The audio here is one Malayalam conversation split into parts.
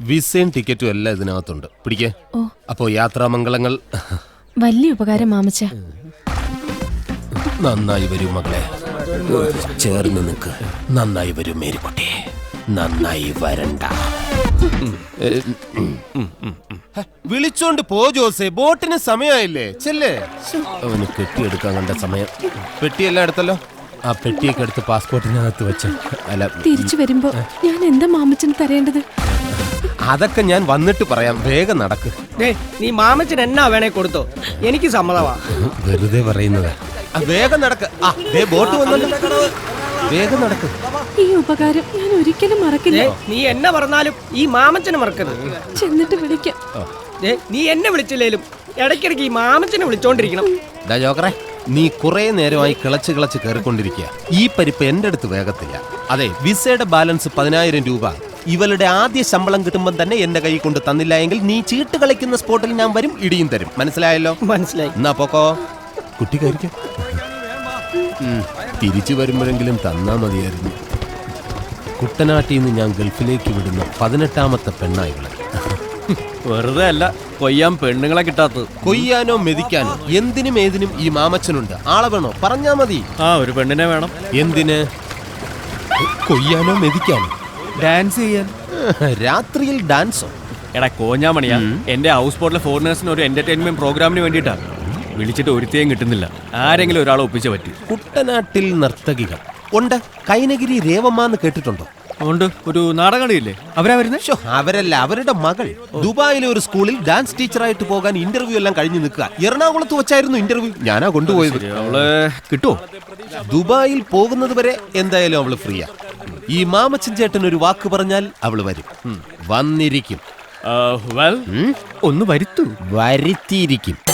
വിസയും ടിക്കറ്റും എല്ലാം ഇതിനകത്തുണ്ട്. പിടിക്കേ. അപ്പോ യാത്രാമംഗളങ്ങൾ. വലിയ ഉപകാരം മാമച്ച. നന്നായി വരൂ മകളെ. ചേർന്ന് നിൽക്ക്. നന്നായി വരൂ മേരിക്കുട്ടി. നന്നായി വരണ്ട. വിളിച്ചോണ്ട് പോ ജോസേ. ബോട്ടിന് സമയമായില്ലേ? ചെല്ലേ. അവന് കെട്ടിയെടുക്കാൻ കണ്ട സമയം. പെട്ടിയെല്ലാം എടുത്തല്ലോ? ആ പെട്ടിയൊക്കെ എടുത്ത് പാസ്പോർട്ടിനകത്ത് വെച്ച. അല്ല തിരിച്ചു വരുമ്പോ ഞാൻ എന്താ മാമച്ചന് തരേണ്ടത്? അതൊക്കെ ഞാൻ വന്നിട്ട് പറയാം. വേഗം നടക്ക്. നീ മാമച്ചൻ എന്നാ വേണേ കൊടുത്തോ? എനിക്ക് സമ്മതമാ. വെറുതെ പറയുന്നത്. വേഗം നടക്ക്. ആ ദേ ബോട്ട് വേഗം നടക്ക്. ഈ ഉപകാരം ഞാൻ ഒരിക്കലും മറക്കില്ല. നീ എന്നെ പറഞ്ഞാലും ഈ മാമച്ചനെ മറക്കരുത്. ചെന്നിട്ട് വിളിക്കാം. നീ എന്നെ വിളിച്ചില്ലേലും ഇടയ്ക്കിടയ്ക്ക് ഈ മാമച്ചനെ വിളിച്ചോണ്ടിരിക്കണം. ജോക്കറെ. നീ കുറെ നേരമായി കിളച്ച് കിളച്ച് കയറിക്കൊണ്ടിരിക്കുക. ഈ പരിപ്പ് എന്റെ അടുത്ത് വേഗത്തില്ല. അതെ വിസയുടെ ബാലൻസ് പതിനായിരം രൂപ. ഇവളുടെ ആദ്യ ശമ്പളം കിട്ടുമ്പോൾ തന്നെ എന്റെ കൈ കൊണ്ട് തന്നില്ല എങ്കിൽ നീ ചീട്ട് കളിക്കുന്ന സ്പോട്ടിൽ ഞാൻ വരും ഇടിയും തരും. മനസ്സിലായല്ലോ? മനസ്സിലായി. എന്നാ പോക്കോ. കുട്ടി കഴിക്കും തിരിച്ചു വരുമ്പോഴെങ്കിലും തന്നാ മതിയായിരുന്നു. കുട്ടനാട്ടിൽ നിന്ന് ഞാൻ ഗൾഫിലേക്ക് വിടുന്ന പതിനെട്ടാമത്തെ പെണ്ണായികളെ വെറുതെ അല്ല കൊയ്യാൻ പെണ്ണുങ്ങളെ കിട്ടാത്തത്. കൊയ്യാനോ മെതിക്കാനോ എന്തിനും ഏതിനും ഈ മാമച്ചനുണ്ട്. ആളെ വേണോ? പറഞ്ഞാ മതി. ആ ഒരു പെണ്ണിനെ വേണം. എന്തിന്? കൊയ്യാനോ മെതിക്കാനോ? ഡാൻസ് ചെയ്യാൻ. രാത്രിയിൽ ഡാൻസോ? എടാ കോഞ്ഞാമണിയാ. എന്റെ ഹൗസ് ബോട്ടിലെ ഫോറിനേഴ്സിന് ഒരു എന്റർടൈൻമെന്റ് പ്രോഗ്രാമിന് വേണ്ടിയിട്ടാണ് വിളിച്ചിട്ട് ഒരുത്തേയും കിട്ടുന്നില്ല. ആരെങ്കിലും ഒരാളെ ഒപ്പിച്ചേ പറ്റൂ. കുട്ടനാട്ടിൽ നർത്തകികൾ. ഉണ്ട്. കൈനഗിരി രേവമ്മ എന്ന് കേട്ടിട്ടുണ്ടോ? അതുകൊണ്ട് ഒരു നാടകളിയില്ലേ അവരാ വരുന്നത് അവരല്ല അവരുടെ മകൾ. ദുബായിലെ ഒരു സ്കൂളിൽ ഡാൻസ് ടീച്ചറായിട്ട് പോകാൻ ഇന്റർവ്യൂ എല്ലാം കഴിഞ്ഞു നിൽക്കുക. എറണാകുളത്ത് വെച്ചായിരുന്നു ഇന്റർവ്യൂ. ഞാനാ കൊണ്ടുപോയത്. അവളെ കിട്ടുമോ ദുബായിൽ പോകുന്നത് വരെ എന്തായാലും അവൾ ഫ്രീയാ. ഈ മാമച്ചൻ ചേട്ടൻ ഒരു വാക്ക് പറഞ്ഞാൽ അവൾ വരും. ഉം. വന്നിരിക്കും. വെൽ ഒന്ന് വരുത്തൂ. വരുത്തിയിരിക്കും.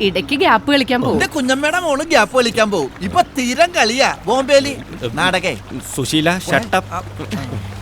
ഇടയ്ക്ക് ഗ്യാപ്പ് കളിക്കാൻ പോകും എന്റെ കുഞ്ഞമ്മയുടെ മോൾ ഗ്യാപ്പ് കളിക്കാൻ പോകും ഇപ്പൊ തീരം കളിയാ. ബോംബേലി. നാടകേ. സുശീല ഷട്ടപ്പ്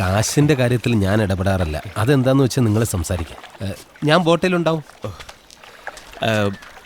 കാശിന്റെ കാര്യത്തിൽ ഞാൻ ഇടപെടാറില്ല. അതെന്താന്ന് വെച്ചാൽ നിങ്ങൾ സംസാരിക്കാം. ഞാൻ ബോട്ടിലുണ്ടാവും. ഉണ്ടാവും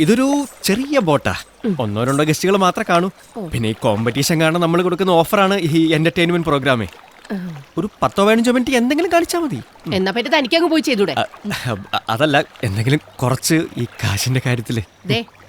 ഇതൊരു ചെറിയ ബോട്ടാ. ഒന്നോ രണ്ടോ ഗസ്റ്റുകൾ മാത്രമേ കാണൂ. പിന്നെ ഈ കോമ്പറ്റീഷൻ കാരണം നമ്മൾ കൊടുക്കുന്ന ഓഫറാണ് ഈ എന്റർടൈൻമെന്റ് പ്രോഗ്രാമേ ഒരു പത്തോ പതിനഞ്ചോ മിനിറ്റ് എന്തെങ്കിലും കാണിച്ചാൽ മതി. എന്നാ പറ്റി തനിക്കങ്ങ് പോയി ചെയ്തൂടെ? അതല്ല എന്തെങ്കിലും കുറച്ച് ഈ കാശിന്റെ കാര്യത്തിൽ. ദേ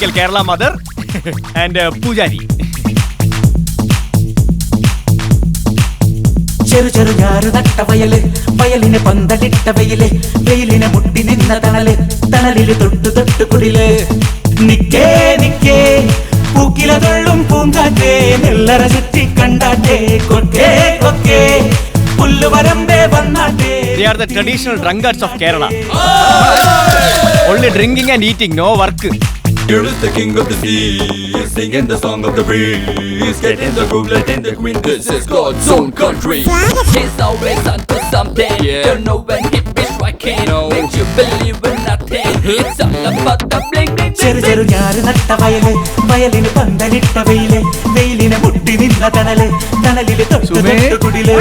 typical Kerala mother and പൂജാരി ചെറു ചെറു ഞാറ് നട്ട വയൽ വയലിന് പന്തലിട്ട വെയിൽ വെയിലിനെ മുട്ടി നിന്ന തണൽ തണലിൽ തൊട്ട് തൊട്ട് കുടിൽ നിക്കേ നിക്കേ പൂക്കില തൊള്ളും പൂങ്കാറ്റേ നെല്ലറ ചുറ്റി കണ്ടാട്ടേ കൊക്കേ കൊക്കേ പുല്ലുവരമ്പേ വന്നാട്ടേ They are the traditional drunkards of Kerala. Only drinking and eating, no work. Here is the king of the sea, singing the song of the breeze. Get in the groove, let in the queen. This is God's own country. He's always onto something. Don't know when hit me striking. Makes you believe in nothing. It's all about the bling bling ചെറു ചെറു ഞാറ് നട്ട വയല് വയലിന് പന്തലിട്ട വെയില് വെയിലിനെ മുട്ടി നിന്ന തണല് തണലില് തൊട്ടു തൊട്ടു കുടില്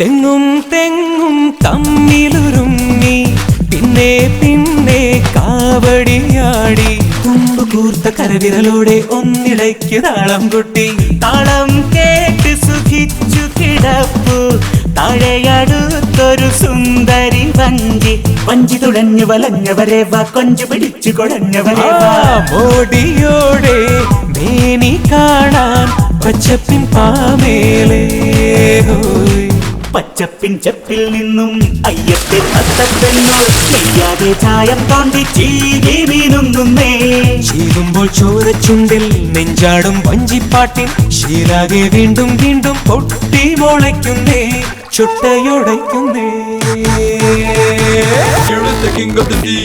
തെങ്ങും തെങ്ങും തമ്മിലുരുങ്ങി പിന്നെ പിന്നെ കാവടിയാടി. തുമ്പ് കൂർത്ത കരവിരലോടെ ഒന്നിടയ്ക്ക് താളം കൊട്ടി. താളം കേട്ട് സുഖിച്ചു കിടപ്പു. താഴെയടുത്തൊരു സുന്ദരി വഞ്ചി. വഞ്ചി തുഴഞ്ഞു വലഞ്ഞവരെ വാ കൊഞ്ചു പിടിച്ചു കുഴഞ്ഞവരെ വാ. മോടിയോടെ മേനി കാണാൻ പച്ചപ്പിൻ പാമേലേ ഹോയ് പച്ചപ്പിൻ ചെപ്പിൽ നിന്നും അയ്യത്തെ തത്തപ്പെണ്ണോ ചെയ്യാതെ ചായം തോണ്ടി ചീകി വീനുങ്ങുന്നേ ചീകുമ്പോൾ ചോരച്ചുണ്ടിൽ നെഞ്ചാടും വഞ്ചിപ്പാട്ടിൻ ശീലാകെ വീണ്ടും വീണ്ടും പൊട്ടി മുളയ്ക്കുന്നേ ചുട്ടയുടയ്ക്കുന്നേ Here is the king of the sea,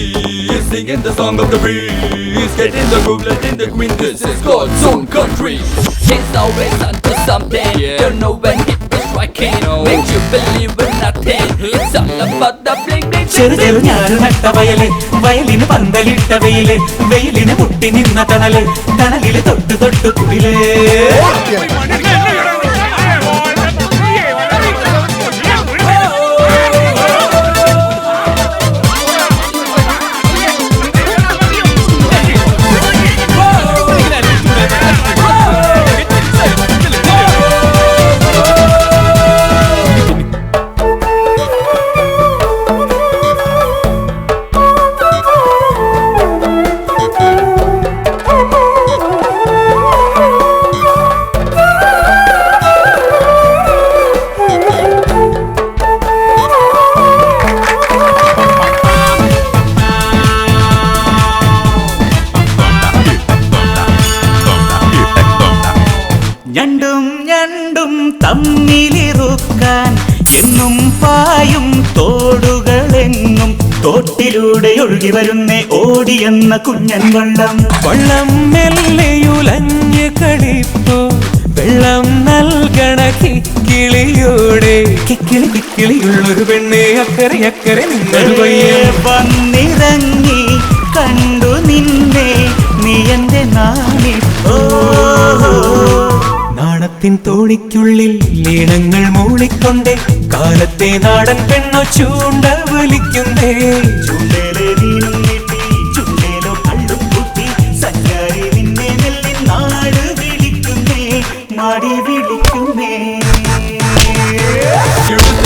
singing the song of the breeze. Get in the groove, let in the queen. This is God's own country. He's always onto something. Don't know when hit striking. Makes you believe in nothing. It's all about the bling bling ചെറു ചെറു ഞാറ് നട്ട വയൽ വയലിന് പന്തലിട്ട വെയിൽ വെയിലിന് മുട്ടി നിന്ന തണൽ തണലിൽ തൊട്ട് തൊട്ട് കുടിൽ തോട്ടിലൂടെ ഒഴുകി വരുന്നേ ഓടിയെന്ന കുഞ്ഞൻ വള്ളം. വള്ളം മെല്ലയുലഞ്ഞ് കളിപ്പോ വെള്ളം നൽകണ കിക്കിളിയോടെ. കിക്കിളി കിക്കിളിയുള്ളൊരു പെണ്ണെ അക്കരെ അക്കരെ നിങ്ങൾ വന്നിറങ്ങി കണ്ടു നിന്നെ നീ എന്റെ നാണി. ഓ നാണത്തിൻ തോണിക്കുള്ളിൽ ലീണങ്ങൾ മൂളിക്കൊണ്ടേ കാലത്തെ നാടൻ പെണ്ണു ചൂണ്ട വലിക്കുന്നേ.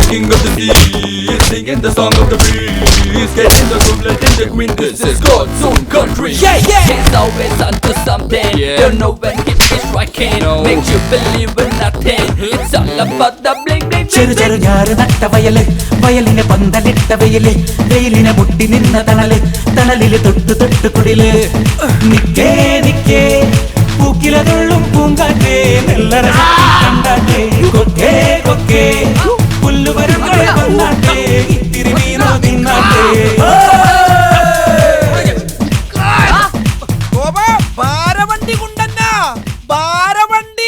king of the sea, in the song of the beast Get in the room, let in the green, this is God's own country Yeah, yeah He's always onto something yeah. Don't know when he is striking no. Makes you believe in nothing It's all about the bling bling ചെറു ചെറു ഞാറ് നട്ട വയല് വയലിനെ പന്തലിട്ട വെയില് വെയിലിനെ മുട്ടി നിന്ന തണല് തണലില് തൊട്ട് തൊട്ട് കുടില് നിക്കേ നിക്കേ പൂക്കിലതുള്ളും പൂങ്കാറ്റേ നെല്ലറ